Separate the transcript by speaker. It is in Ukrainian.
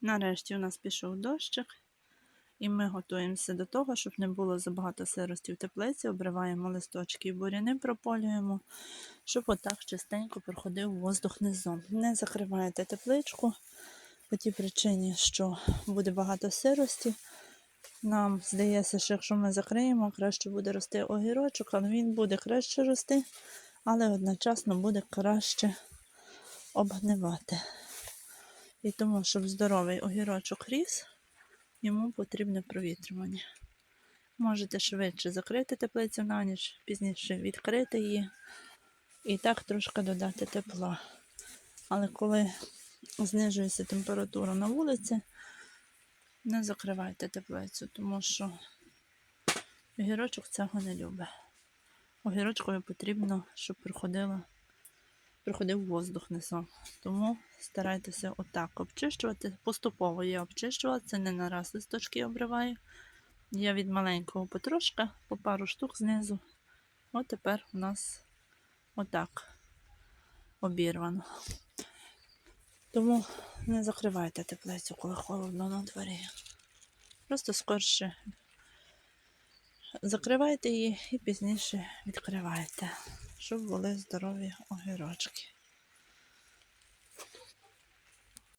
Speaker 1: Нарешті у нас пішов дощик, і ми готуємося до того, щоб не було забагато сирості в теплиці, обриваємо листочки і буряни прополюємо, щоб отак частенько проходив воздух низом. Не закриваєте тепличку по тій причині, що буде багато сирості. Нам здається, що якщо ми закриємо, краще буде рости огірочок, але він буде краще рости, але одночасно буде краще обгнивати. І тому, щоб здоровий огірочок ріс, йому потрібне провітрювання. Можете швидше закрити теплицю на ніч, пізніше відкрити її і так трошки додати тепла. Але коли знижується температура на вулиці, не закривайте теплицю, тому що огірочок цього не любить. Огірочкові потрібно, щоб приходило, приходив воздух низом. Тому старайтеся отак обчищувати. Поступово я обчищувала, це не на раз листочки обриваю. Я від маленького потрошка, по пару штук знизу. От тепер у нас отак обірвано. Тому не закривайте теплицю, коли холодно на дворі. Просто скорше закривайте її і пізніше відкривайте, щоб були здорові огірочки.